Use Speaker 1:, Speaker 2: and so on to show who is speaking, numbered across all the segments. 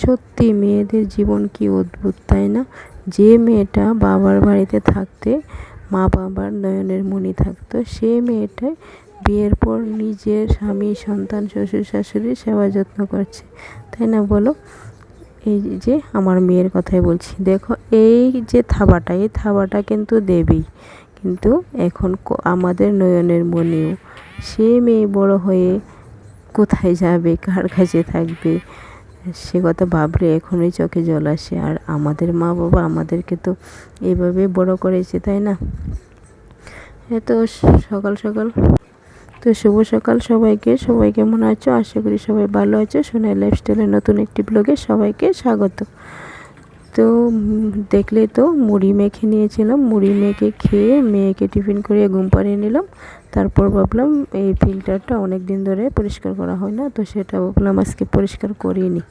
Speaker 1: সত্যি মেয়েদের জীবন কি অদ্ভুত, তাই না? যে মেয়েটা বাবার বাড়িতে থাকতে মা বাবার নয়নের মণি থাকতো, সে মেয়েটা বিয়ের পর নিজের স্বামী, সন্তান, শ্বশুর, শাশুড়ির সেবা যত্ন করছে, তাই না বলো? এই যে আমার মেয়ের কথাই বলছি। দেখো, এই যে থাবাটা, এই থাবাটা কিন্তু দেবী, কিন্তু এখন আমাদের নয়নের মনেও সে মেয়ে বড় হয়ে কোথায় যাবে, কার কাছে থাকবে? সে কথা ভাবলে এখনই চোখে জল আসে। আর আমাদের মা বাবা আমাদেরকে তো এইভাবে বড় করেছে, তাই না? তো সকাল সকাল। তো শুভ সকাল সবাইকে। সবাই কেমন আছো? আশা করি সবাই ভালো আছো। সোনাই লাইফস্টাইলের নতুন একটি ব্লগে সবাইকে স্বাগত। তো দেখলে তো মুড়ি মেখে নিয়েছিলাম, মুড়ি মেখে খেয়ে মেয়েকে টিফিন করিয়ে ঘুম পাড়িয়ে নিলাম। তারপর ভাবলাম এই ফিল্টারটা অনেক দিন ধরে পরিষ্কার করা হয় না, তো সেটা ভাবলাম আজকে পরিষ্কার করিয়ে নিই।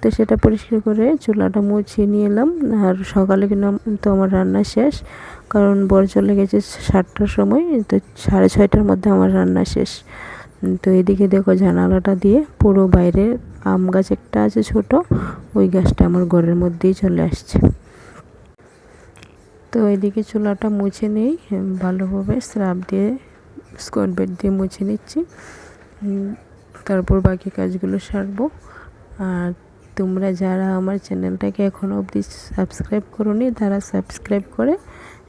Speaker 1: তো সেটা পরিষ্কার করে চুলাটা মুছিয়ে নিয়ে এলাম আর সকালে কিন্তু তো আমার রান্না শেষ, কারণ বর চলে গেছে সাতটার সময়, তো সাড়ে ছয়টার মধ্যে আমার রান্না শেষ। তো এদিকে দেখো জানালাটা দিয়ে পুরো বাইরের আম গাছ একটা আছে ছোট, ওই গাছটা আমার ঘরের মধ্যেই চলে আসছে। তো এদিকে চুলাটা মুছে নেই ভালোভাবে স্রাব দিয়ে স্কট বেড দিয়ে মুছে নিচ্ছি। তারপর বাকি কাজগুলো সারবো। আর তোমরা যারা আমার চ্যানেলটাকে এখনও অবধি সাবস্ক্রাইব করোনি, তারা সাবস্ক্রাইব করে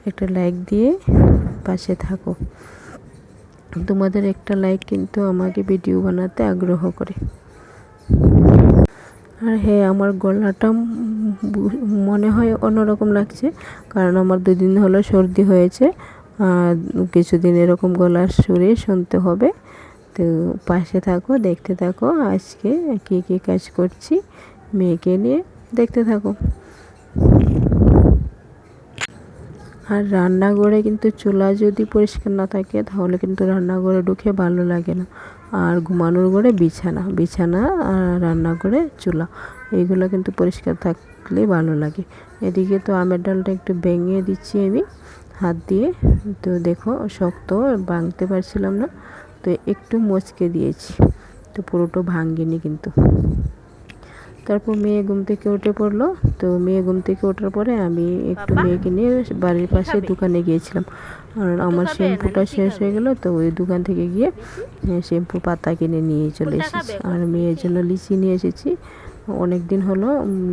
Speaker 1: একটা লাইক দিয়ে পাশে থাকো। তোমাদের একটা লাইক কিন্তু আমাকে ভিডিও বানাতে আগ্রহ করে। আর হ্যাঁ আমার গলাটা মনে হয় অন্যরকম লাগছে, কারণ আমার দুদিন হলো সর্দি হয়েছে, আর কিছুদিন এরকম গলার সুরে শুনতে হবে। তো পাশে থাকো, দেখতে থাকো, আজকে কী কী কাজ করছি, মেয়েকে নিয়ে দেখতে থাকো। আর রান্নাঘরে কিন্তু চুলা যদি পরিষ্কার না থাকে, তাহলে কিন্তু রান্নাঘরে ঢুকে ভালো লাগে না। আর ঘুমানোর ঘরে বিছানা বিছানা আর রান্নাঘরে চুলা এইগুলো কিন্তু পরিষ্কার থাকলে ভালো লাগে। এদিকে তো আমের ডালটা একটু ভেঙে দিচ্ছি আমি, হাত দিয়ে। তো দেখো, শক্ত, ভাঙতে পারছিলাম না, তো একটু মচকে দিয়েছি, তো পুরোটা ভাঙ্গিনি কিন্তু। তারপর মেয়ে ঘুম থেকে উঠে পড়ল। তো মেয়ে ঘুম থেকে ওঠার পরে আমি একটু মেয়েকে নিয়ে বাড়ির পাশে দোকানে গিয়েছিলাম। আর আমার শ্যাম্পুটা শেষ হয়ে গেলো তো ওই দোকান থেকে গিয়ে শ্যাম্পু পাতা কিনে নিয়ে চলে এসেছি। আর মেয়ের জন্য লিচি নিয়ে এসেছি। অনেক দিন হলো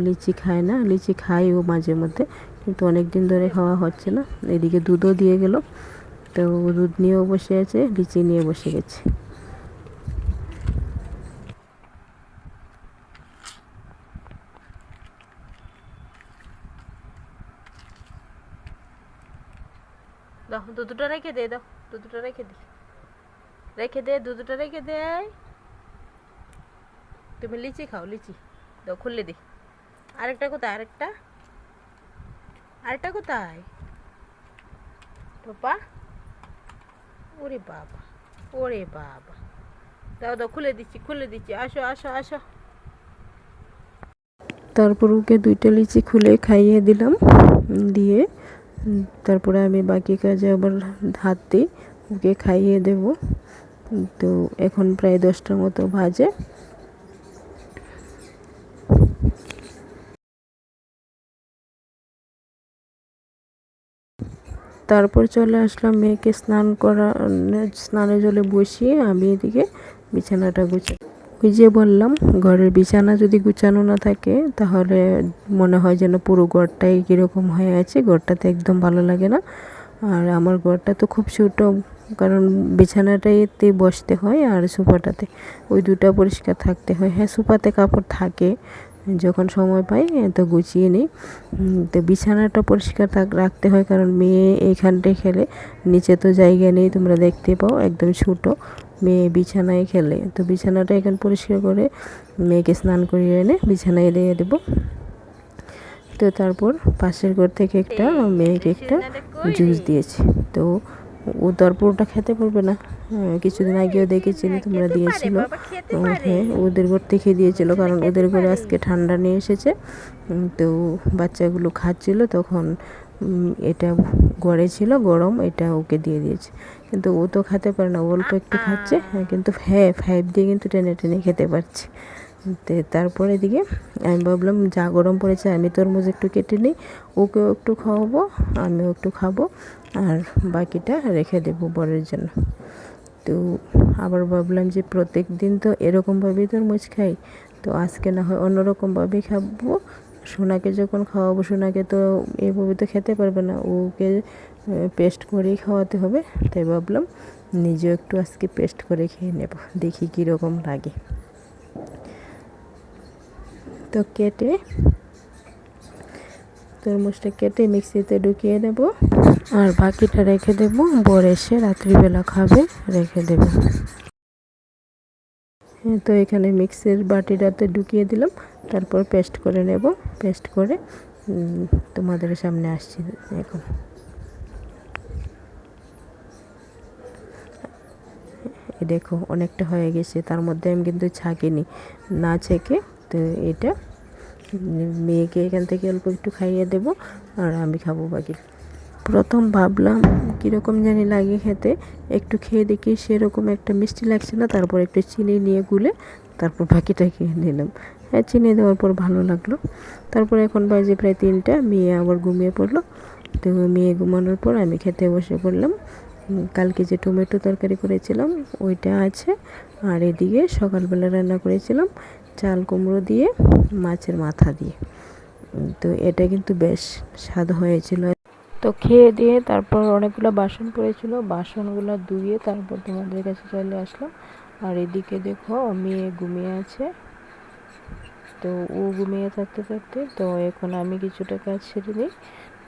Speaker 1: লিচি খায় না লিচি খাই ও মাঝে মধ্যে কিন্তু অনেক দিন ধরে খাওয়া হচ্ছে না। এদিকে দুধও দিয়ে গেল তো দুধ নিয়েও বসে আছে লিচি নিয়ে বসে গেছে। দাও, দুধটা রেখে দে, দাও, দুধটা রেখে দি। রেখে দে, দুধটা রেখে দে। তুমি লিচি খাও, লিচি। দাও, খুললে দি। আরেকটা কোথায়, আরেকটা? আরেকটা কোথায়? টোপা? ওরে বাবা ওরে বাবা। দাও দাও, খুলে দিচ্ছি খুলে দিচ্ছি। আসো আসো আসো। তারপর ওকে দুইটা লিচি খুলে খাইয়ে দিলাম, দিয়ে তারপরে আমি বাকি কাজে আবার হাত দিই, ওকে খাইয়ে দেব। তো এখন প্রায় দশটার মতো ভাজে তারপর চলে আসলাম মেয়েকে স্নান করা স্নানের জলে বসিয়ে আমি এদিকে বিছানাটা গুছাই। ওই যে বললাম, ঘরের বিছানা যদি গুছানো না থাকে, তাহলে মনে হয় যেন পুরো ঘরটাই কীরকম হয়ে আছে, ঘরটাতে একদম ভালো লাগে না। আর আমার ঘরটা তো খুব ছোটো, কারণ বিছানাটাইতে বসতে হয় আর সোফাটাতে। ওই দুটা পরিষ্কার থাকতে হয়। হ্যাঁ সোফাতে কাপড় থাকে যখন সময় পাই, তো গুছিয়ে নিই। তো বিছানাটা পরিষ্কার রাখতে হয়, কারণ মেয়ে এইখানটায় খেলে, নিচে তো জায়গা নেই, তোমরা দেখতে পাও, একদম ছোটো মেয়ে বিছানায় খেলে। তো বিছানাটা এখন পরিষ্কার করে মেয়েকে স্নান করিয়ে এনে বিছানায় দিয়ে দেবো। তো তারপর পাশের ঘর থেকে একটা মেয়েকে একটা জুস দিয়েছি। তো ও তো আর পুরোটা খেতে পারবে না। কিছুদিন আগেও দেখেছিলে তোমরা দিয়েছিল। হ্যাঁ ওদের ঘর থেকে দিয়েছিল কারণ ওদের ঘরে আজকে ঠান্ডা নিয়ে এসেছে। তো বাচ্চাগুলো খাচ্ছিল তখন এটা গড়ে ছিল গরম এটা ওকে দিয়ে দিয়েছে। কিন্তু ও তো খেতে পারে না অল্প একটু খাচ্ছে হ্যাঁ কিন্তু হ্যাঁ ফাইভ দিয়ে কিন্তু টেনে টেনে খেতে পারছে। তারপরে এদিকে আমি ভাবলাম, যা গরম পড়েছে, আমি তরমুজ একটু কেটে নিই, ওকেও একটু খাওয়াবো, আমিও একটু খাব, আর বাকিটা রেখে দেবো বরের জন্য। তো আবার ভাবলাম যে প্রত্যেক দিন তো এরকমভাবেই তরমুজ খাই, তো আজকে না হয় অন্যরকমভাবেই খাব। সোনাকে যখন খাওয়াবো, সোনাকে তো এভাবে তো খেতে পারবে না, ওকে পেস্ট করেই খাওয়াতে হবে। তাই ভাবলাম, নিজেও একটু আজকে পেস্ট করে খেয়ে নেব, দেখি কীরকম লাগে। তো কেটে তরমুজটা কেটে মিক্সিতে ঢুকিয়ে দেব আর বাকিটা রেখে দেব। বর এসে রাত্রিবেলা খাবে রেখে দেব। হ্যাঁ, তো এখানে মিক্সির বাটিটাতে ঢুকিয়ে দিলাম। তারপর পেস্ট করে নেব। পেস্ট করে তোমাদের সামনে আসছি এখন। দেখো অনেকটা হয়ে গেছে। তার মধ্যে আমি কিন্তু ছাঁকিনি। না ছেঁকে তো এটা মেয়েকে এখান থেকে অল্প একটু খাইয়ে দেব আর আমি খাব বাকি। প্রথম ভাবলাম কীরকম জানি লাগে খেতে, একটু খেয়ে দেখি সেরকম একটা মিষ্টি লাগছে না, তারপর একটু চিনি নিয়ে গুলে তারপর বাকিটা খেয়ে নিলাম। হ্যাঁ চিনি দেওয়ার পর ভালো লাগল। তারপর এখন বাজে প্রায় তিনটা, মেয়ে আবার ঘুমিয়ে পড়ল। তো মেয়ে ঘুমানোর পর আমি খেতে বসে পড়লাম। কালকে যে টমেটো তরকারি করেছিলাম, ওইটা আছে। আর এদিকে সকালবেলা রান্না করেছিলাম। চাল কুমড়ো দিয়ে, মাছের মাথা দিয়ে। তো এটা কিন্তু বেশ স্বাদ হয়েছিল। তো খেয়ে দিয়ে তারপর অনেকগুলো বাসন পড়েছিল। বাসনগুলো ধুয়ে তারপর তোমাদের কাছে চলে আসলাম। আর এদিকে দেখো, মেয়ে ঘুমিয়ে আছে। তো ও ঘুমিয়ে থাকতে থাকতে, তো এখন আমি কিছুটা কাজ সেরে নিই।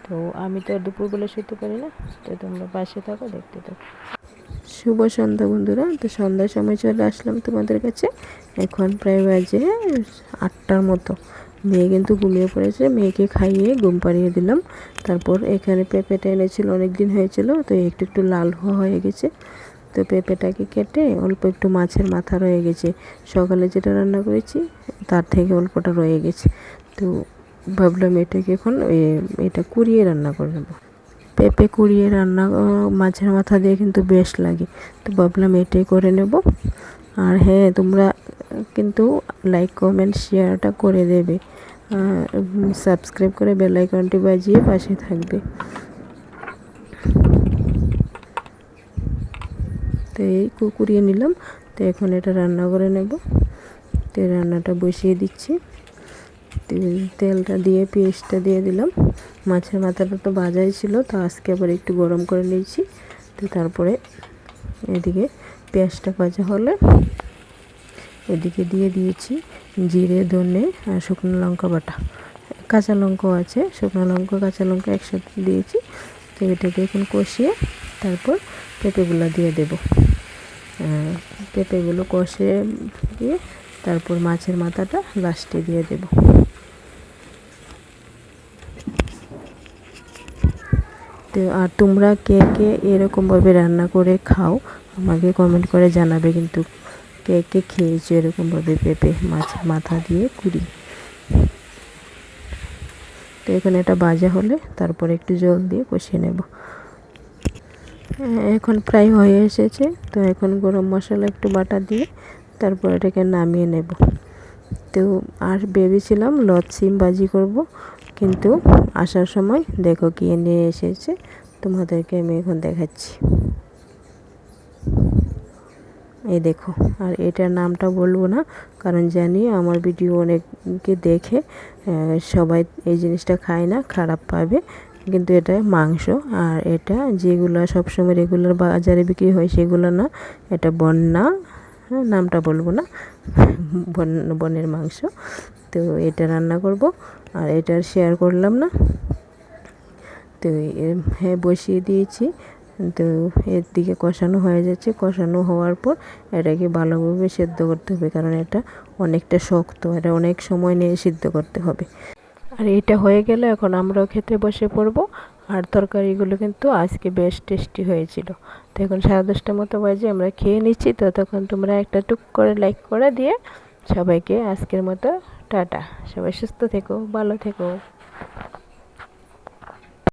Speaker 1: তো আমি তো আর দুপুরবেলা শুতে পারি না। তো তোমরা পাশে থাকো, দেখতে থাকো। শুভ সন্ধ্যা বন্ধুরা। তো সন্ধ্যার সময় চলে আসলাম তোমাদের কাছে। এখন প্রায় বাজে আটটার মতো। মেয়ে কিন্তু ঘুমিয়ে পড়েছে, মেয়েকে খাইয়ে ঘুম পাড়িয়ে দিলাম। তারপর এখানে পেঁপেটা এনেছিল অনেক দিন হয়েছিল, তো একটু একটু লাল হওয়া হয়ে গেছে। তো পেঁপেটাকে কেটে অল্প একটু মাছের মাথা রয়ে গেছে। সকালে যেটা রান্না করেছি, তার থেকে অল্পটা রয়ে গেছে। তো ভাবলাম এটাকে এখন এটা কুড়িয়ে রান্না করে নেব। পেঁপে কুড়িয়ে রান্না মাছের মাথা দিয়ে কিন্তু বেশ লাগে। তো ভাবলাম এটাই করে নেব। আর হ্যাঁ তোমরা কিন্তু লাইক কমেন্ট শেয়ারটা করে দেবে। সাবস্ক্রাইব করে বেলাইকনটি বাজিয়ে পাশে থাকবে। তো এই কুকুরিয়ে নিলাম। তো এখন এটা রান্না করে নেব। তো রান্নাটা বসিয়ে দিচ্ছি। তেলটা দিয়ে পেঁয়াজটা দিয়ে দিলাম। মাছের মাথাটা তো বাজাই ছিল, তো আজকে আবার একটু গরম করে নিয়েছি। তো তারপরে এদিকে পেঁয়াজটা ভাজা হলে এদিকে দিয়ে দিয়েছি জিরে, ধনে আর শুকনো লঙ্কা বাটা। কাঁচা লঙ্কাও আছে, শুকনো লঙ্কা, কাঁচা লঙ্কা একসাথে দিয়েছি। তো এটাকে এখন কষিয়ে তারপর পেঁপেগুলো দিয়ে দেব। পেঁপেগুলো কষে দিয়ে তারপর মাছের মাথাটা লাস্টে দিয়ে দেব। তো, আর তোমরা কে কে এরকমভাবে রান্না করে খাও, আমাকে কমেন্ট করে জানাবে কিন্তু কে কে খেয়েছো এরকমভাবে পেঁপে মাছের মাথা দিয়ে কুড়ি। তো, এখানে এটা বাজা হলে তারপর একটু জল দিয়ে কষিয়ে নেব। এখন প্রায় হয়ে এসেছে, তো এখন গরম মশলা একটু বাটা দিয়ে তারপর এটাকে নামিয়ে নেব। তো আর ভেবেছিলাম লচ্ছিম বাজি করব, কিন্তু আসার সময় দেখো কি নিয়ে এসেছে, তোমাদেরকে আমি এখন দেখাচ্ছি। এই দেখো, আর এটার নামটা বলব না, কারণ জানি আমার ভিডিও অনেকে দেখে সবাই এই জিনিসটা খায় না, খারাপ পাবে, কিন্তু এটা মাংস, আর এটা যেগুলো সবসময় রেগুলার বাজারে বিক্রি হয় সেগুলো না, এটা বন্যা হ্যাঁ নামটা বলব না। বন, বনের মাংস। তো এটা রান্না করব, আর এটা শেয়ার করলাম না। তো হ্যাঁ বসিয়ে দিয়েছি। তো এর দিকে কষানো হয়ে যাচ্ছে। কষানো হওয়ার পর এটাকে ভালোভাবে সেদ্ধ করতে হবে, কারণ এটা অনেকটা শক্ত। এটা অনেক সময় নিয়ে সিদ্ধ করতে হবে। আর এটা হয়ে গেলে এখন আমরাও খেতে বসে পড়ব। আর তরকারিগুলো কিন্তু আজকে বেশ টেস্টি হয়েছিল। তো এখন সাড়ে দশটার মতো বাজে, আমরা খেয়ে নিচ্ছি। তো তখন তোমরা একটা টুক করে লাইক করে দিয়ে সবাইকে আজকের মতো টাটা। সবাই সুস্থ থেকো, ভালো থেকো।